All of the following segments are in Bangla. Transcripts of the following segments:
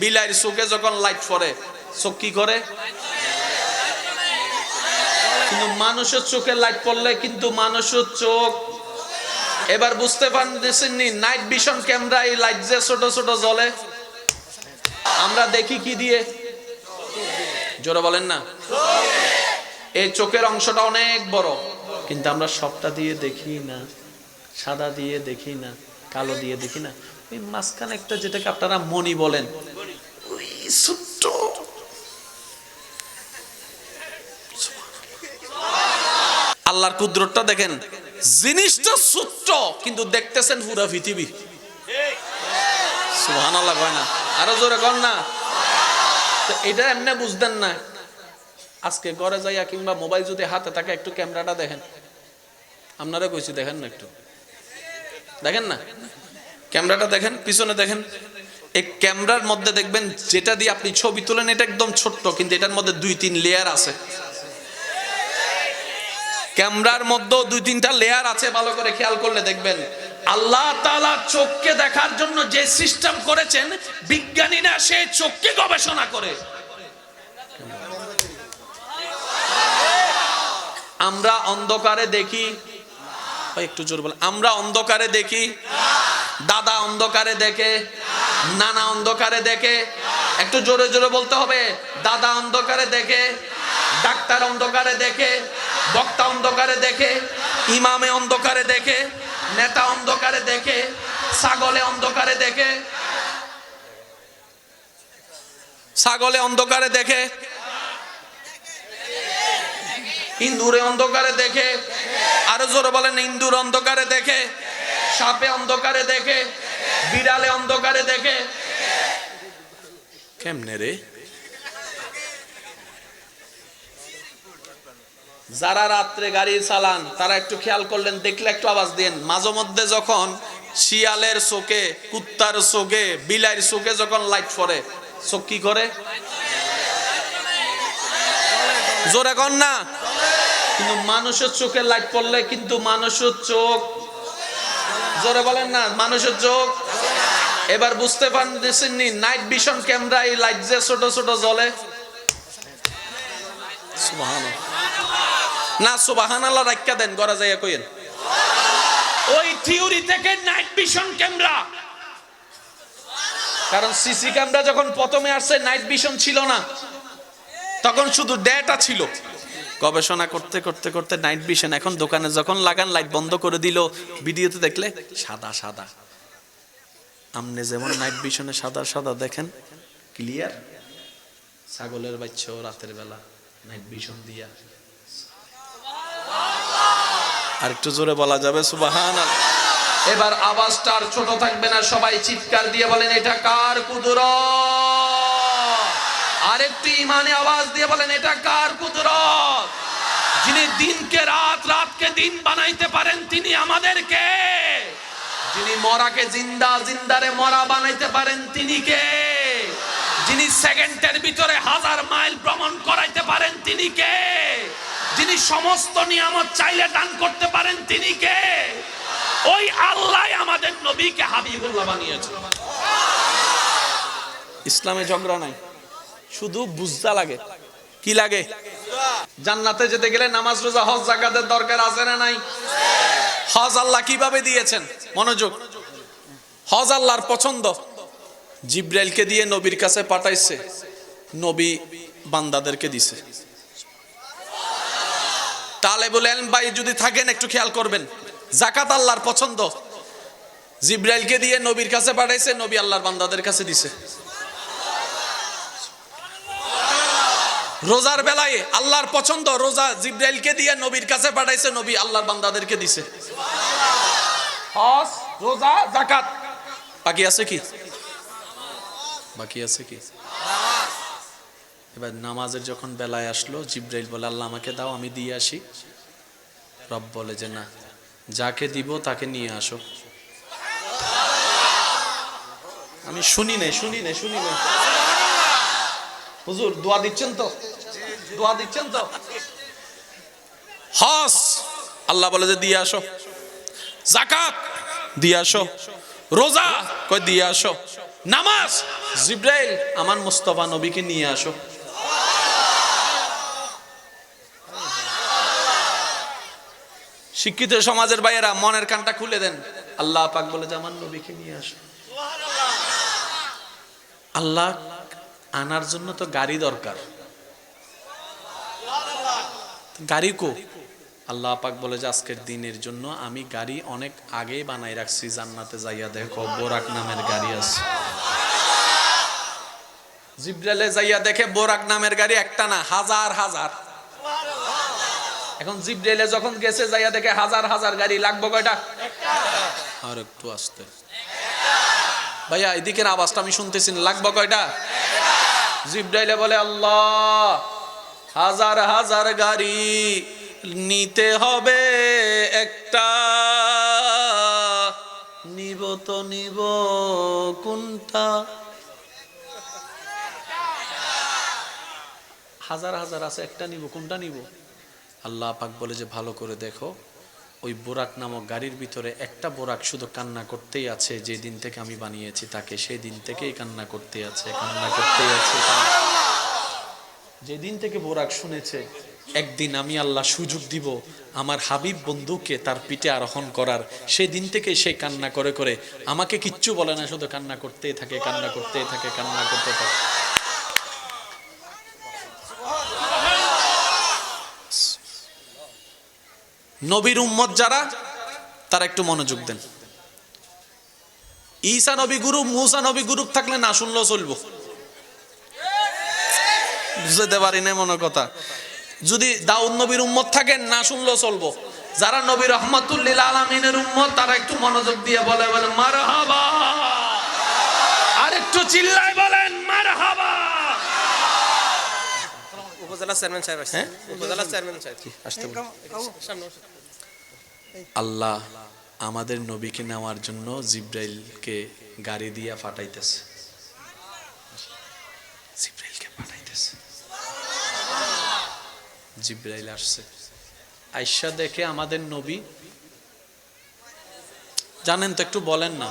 বিলাইয়ের চোখে যখন লাইট পড়ে চোখ কি করে কিন্তু মানুষের চোখে লাইট পড়লে কিন্তু মানুষের চোখ এবার বুঝতে পারতেছেন নি নাইট ভিশন ক্যামেরা এই লাইট যে ছোট ছোট জ্বলে। আমরা দেখি কি দিয়ে? জোরে বলেন না। এই চোখের অংশটা অনেক বড়, কিন্তু আমরা সবটা দিয়ে দেখি না, সাদা দিয়ে দেখি না, কালো দিয়ে দেখি না। ওই মাঝখানে একটা যেটাকে আপনারা মনি বলেন ছোট্ট। আল্লাহর কুদরতটা দেখেন, জিনিসটা ছোট্ট, কিন্তু দেখতেছেন পুরা পৃথিবী। সুবহান আল্লাহ কয় না? আরও জোরে কর না? তো এটা এমনি বুঝতেন না। আজকে ঘরে যাইয়া কিংবা মোবাইল যদি হাতে থাকে, একটু ক্যামেরাটা দেখেন। আপনারা কইছি, দেখেন না একটু। দেখেন না? ক্যামেরাটা দেখেন, পিছনে দেখেন। এই ক্যামেরার মধ্যে দেখবেন যেটা দিয়ে আপনি ছবি তোলেন, এটা একদম ছোট্ট, কিন্তু এটার মধ্যে দুই, তিন লেয়ার আছে। ক্যামেরার মধ্যেও দুই, তিনটা লেয়ার আছে, ভালো করে খেয়াল করলে দেখবেন। আল্লাহ তাআলা চোখকে দেখার জন্য যে সিস্টেম করেছেন, বিজ্ঞানীরা সেই চোখকে গবেষণা করে। আমরা অন্ধকারে দেখি একটু জোর বল আমরা অন্ধকারে দেখি, দাদা অন্ধকারে দেখে নানা অন্ধকারে দেখে একটু জোরে জোরে বলতে হবে দাদা অন্ধকারে দেখে ডাক্তার অন্ধকারে দেখে বক্তা অন্ধকারে দেখে ইমামে অন্ধকারে দেখে নেতা অন্ধকারে দেখে ছাগলে অন্ধকারে দেখে ছাগলে অন্ধকারে দেখে ইন্দুরে অন্ধকারে দেখে আরও জোরে বলেন ইন্দুর অন্ধকারে দেখে সাপে অন্ধকারে দেখে বিড়ালে অন্ধকারে দেখে। কেমনে রে? যারা রাত্রে গাড়ি চালান তারা একটু খেয়াল করলেন দেখলে একটু আওয়াজ দিন। মাঝে মধ্যে যখন শিয়ালের চোখে কুত্তার চোখে বিলাইয়ের চোখে যখন লাইট পড়ে চোখ কি করে? জোরে কর না। কিন্তু মানুষের চোখে লাইট পড়লে কিন্তু মানুষের চোখ জোরে বলেন না মানুষের চোখ এবার বুঝতে পারতেছেননি নাইট ভিশন ক্যামেরা এই লাইট যে ছোট ছোট সুবহানাল্লাহ। না সুবাহান আল্লাহ রাখা দেন গড়া যাইয়া কইেন ওই থিওরি থেকে নাইট ভিশন ক্যামেরা কারণ সিসি ক্যামেরা যখন প্রথমে আসছে নাইট ভিশন ছিল না। তখন শুধু ডেটা ছিল। গবেষণা করতে করতে করতে নাইট ভিশন এখন দোকানে যখন লাগান লাইট বন্ধ করে দিল। ভিডিওতে দেখলে সাদা সাদা। আমনে যেমন নাইট ভিশনে সাদা সাদা দেখেন ক্লিয়ার ছাগলের বাচ্চাও রাতের বেলা নাইট ভিশন দিয়া। আর একটু জোরে বলা যাবে সুবাহান এবার আওয়াজটা আর ছোট থাকবে না, সবাই চিৎকার দিয়ে বলেন, এটা কার কুদুর আরেকটু ইমানে আওয়াজ দিয়ে বলেন, এটা কার কুদরত? যিনি দিনকে রাত, রাতকে দিন বানাইতে পারেন, তিনি আমাদেরকে। যিনি মরাকে জিন্দা, জিন্দারে মরা বানাইতে পারেন, তিনি কে? যিনি সেকেন্ডের ভিতরে হাজার মাইল ভ্রমণ করাইতে পারেন, তিনি কে? যিনি সমস্ত নিয়ামত চাইলে দান করতে পারেন, তিনি কে? ওই আল্লাহ আমাদের নবীকে হাবিবুল্লাহ বানিয়েছে। ইসলামে ঝগড়া নাই। শুধু বুঝতে লাগে। কি লাগে? জান্নাতে যেতে গেলে নামাজ, রোজা, হজ, জাকাতের দরকার আছে না নাই? হজ আল্লাহ কীভাবে দিয়েছেন? মনোযোগ। হজ আল্লাহর পছন্দ। জিব্রাইলকে দিয়ে নবীর কাছে পাঠাইছে। নবী বান্দাদেরকে দিছে। তাহলে বলেন ভাই যদি থাকেন, একটু খেয়াল করবেন। জাকাত আল্লাহর পছন্দ। জিব্রাইলকে দিয়ে নবীর কাছে পাঠাইছে, নবী আল্লাহর বান্দাদের কাছে দিছে। রোজার বেলায় আল্লাহর পছন্দ, রোজা জিব্রাইলকে দিয়ে নবীর কাছে পাঠাইছে, নবী আল্লাহর বান্দাদেরকে দিছে। হজ, রোজা জাকাত বাকি আছে কি? বাকি আছে কি? এবার নামাজের যখন বেলায় আসলো, জিব্রাইল বলে, আল্লাহ, আমাকে দাও, আমি দিয়ে আসি। রব বলে যে, না, যাকে দিব তাকে নিয়ে আসো। আমি শুনি নাই শুনি নাই শুনি নাই। হুজুর, দোয়া দিচ্ছেন তো? দোয়া দিচ্ছেন তো? হস, আল্লাহ বলে যে দিয়ে আসো। জাকাত, দিয়ে আসো। রোজা কই দিয়ে আসো। নামাজ, জিব্রাইল আমার মুস্তফা নবীকে নিয়ে আসো। শিক্ষিত সমাজের ভাইয়েরা, মনের কানটা খুলে দেন। আল্লাহ পাক বলে যে আমার নবীকে নিয়ে আসো। আল্লাহ আনার জন্য তো গাড়ি দরকার। গাড়ি কো? আল্লাহ পাক বলে যে, আজকের দিনের জন্য আমি গাড়ি অনেক আগে বানাই রাখছি, জান্নাতে যাইয়া দেখো, বোরাক নামের গাড়ি আছে। জিব্রালে যাইয়া দেখে বোরাক নামের গাড়ি একটা না, হাজার হাজার। এখন জিব্রাইলে যখন গেছে, যাইয়া দেখে হাজার হাজার গাড়ি লাগবে কয়টা? আর একটু আসতে। ভাইয়া, এদিকের আওয়াজটা আমি শুনতেছি লাগবে কয়টা? জিব্রাইলে বলে, আল্লাহ, হাজার হাজার গাড়ি নিতে হবে, একটা নিব তো নিব, কোনটা? হাজার হাজার আছে, একটা নিব, কোনটা নিব? আল্লাহ পাক বলে যে, ভালো করে দেখো। ওই বোরাক নামক গাড়ির ভিতরে একটা বোরাক শুধু কান্না করতেই আছে, যে দিন থেকে আমি বানিয়েছি তাকে, সেই দিন থেকেই কান্না করতে আছে, কান্না করতেই আছে। যেদিন থেকে বোরাক শুনেছে, একদিন আমি আল্লাহ সুযোগ দিব আমার হাবিব বন্ধুকে তার পিঠে আরোহণ করার। সেই দিন থেকে সে কান্না করে করে আমাকে কিচ্ছু বলে না, শুধু কান্না করতেই থাকে, কান্না করতেই থাকে, কান্না করতে থাকে। নবীর উম্মত যারা, তারা একটু মনোযোগ দেন। ঈসা নবী গুরু, মুসা নবী গুরু থাকলে না শুনলেও চলবো। বুঝতে পারি না মনে কথা। যদি দাউদ নবীর উম্মত থাকেন না শুনলেও চলবো। যারা নবী রহমতুল্লিল আলমিনের উম্মত, তারা একটু মনোযোগ দিয়ে বলে বলে মার হাবা আর একটু চিল্লায় বলেন মার হাবা উপজেলা চেয়ারম্যান সাহেব আসছে। হ্যাঁ? উপজেলা চেয়ারম্যান সাহেব। আসতে বলুন। সামনে বসে। আল্লাহ আমাদের নবীকে নেওয়ার জন্য জিব্রাইলকে গাড়ি দিয়া ফাটাইতেছে জিব্রাইলকে পাঠাইতেছে। জিব্রাইল আসছে। আইসা দেখে আমাদের নবী। জানেন তো একটু বলেন না।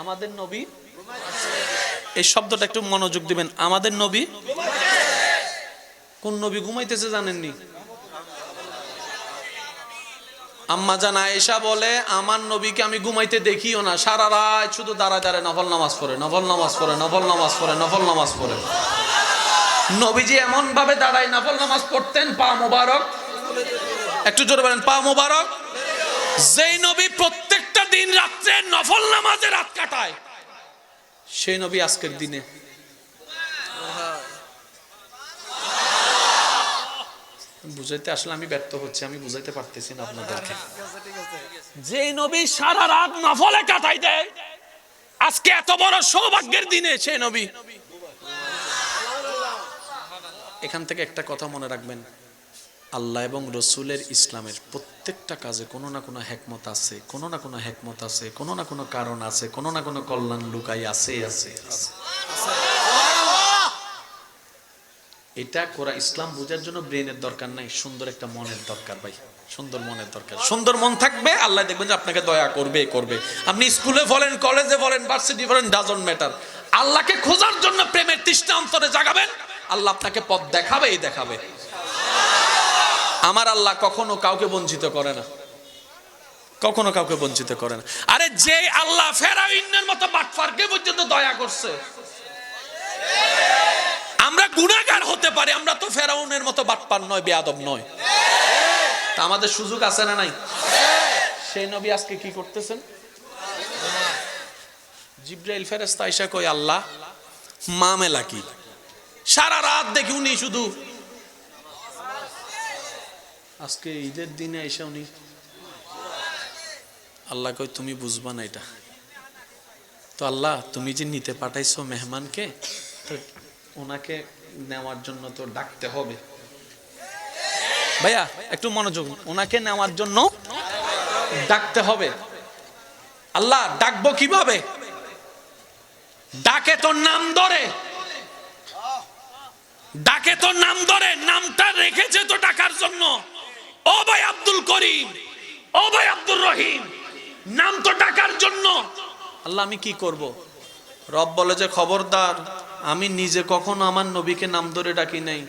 আমাদের নবী। এই শব্দটা একটু মনোযোগ দিবেন। আমাদের নবী কোন নবী ঘুমাইতেছে জানেননি? আম্মা জান আয়েশা বলে, আমার নবীকে আমি ঘুমাইতে দেখিও না। সারা রাত শুধু দাঁড়ায় দাঁড়ায় নফল নামাজ পড়ে, নফল নামাজ পড়ে, নফল নামাজ পড়ে, নফল নামাজ পড়ে। নবীজি এমন ভাবে দাঁড়ায়, নফল নামাজ পড়তেন, পা মোবারক। একটু জোরে বলেন, পা মোবারক। যেই নবী প্রত্যেকটা দিন রাত্রে নফল নামাজে রাত কাটায়, সেই নবী আজকের দিনে। বুঝাইতে আসলে আমি ব্যর্থ হচ্ছে আমি বুঝাইতে পারতেছি না আপনাদেরকে যে নবী সারা রাত নফলে কাটাই দেয় আজকে এত বড় সৌভাগ্যের দিনে সে নবী এখান থেকে একটা কথা মনে রাখবেন আল্লাহ এবং রসুলের ইসলামের প্রত্যেকটা কাজে কোনো না কোনো হেকমত আছে কোনো না কোনো হেকমত আছে কোনো না কোনো কারণ আছে কোনো না কোনো কল্যাণ লুকাই আছে আছে আছে। এটা করা ইসলাম বোঝার জন্য ব্রেনের দরকার নাই, সুন্দর একটা মনের দরকার ভাই, সুন্দর মনের দরকার। সুন্দর মন থাকবে, আল্লাহ দেখবেন যে আপনাকে দয়া করবে করবে। আপনি স্কুলে বলেন, কলেজে বলেন ভার্সিটি বলেন ডাজন ম্যাটার আল্লাহকে খোঁজার জন্য প্রেমের তৃষ্ণা অন্তরে জাগাবেন, আল্লাহ আপনাকে পথ দেখাবেই দেখাবে। আমার আল্লাহ কখনো কাউকে বঞ্চিত করে না। কখনো কাউকে বঞ্চিত করে না। আরে যে আল্লাহ ফেরাউনের মতো বাটফারকে পর্যন্ত দয়া করছে গুণাগার হতে পারি, আমরা তো ফেরাউনের মতো বাটপার নয়, বেয়াদব নয়। তা আমাদের সুযোগ আছে না নাই? সেই নবী আজকে কি করতেছেন? জিব্রাইল ফেরেস্তা আইসা কই আল্লাহ, মামেলা কি? সারা রাত দেখি উনি শুধু আজকে ঈদের দিনে আইসা উনি আল্লাহ কই তুমি বুঝবা না এটা। তো আল্লাহ, তুমি যে নিতে পাঠাইছো মেহমানকে ওনাকে নেওয়ার জন্য তো ডাকতে হবে। ভাইয়া, একটু মনোযোগ। ওনাকে নেওয়ার জন্য ডাকতে হবে। আল্লাহ, ডাকবো কীভাবে? ডাকে তোর নাম ধরে। ডাকে তোর নাম ধরে, নামটা রেখেছে তো ডাকার জন্য। ও ভাই আব্দুল করিম, ও ভাই আব্দুর রহিম, নাম তো ডাকার জন্য। আল্লাহ, আমি কি করব? রব বলে যে খবরদার আমি নিজে কখনো আমার নবীকে নাম ধরে ডাকি নাই।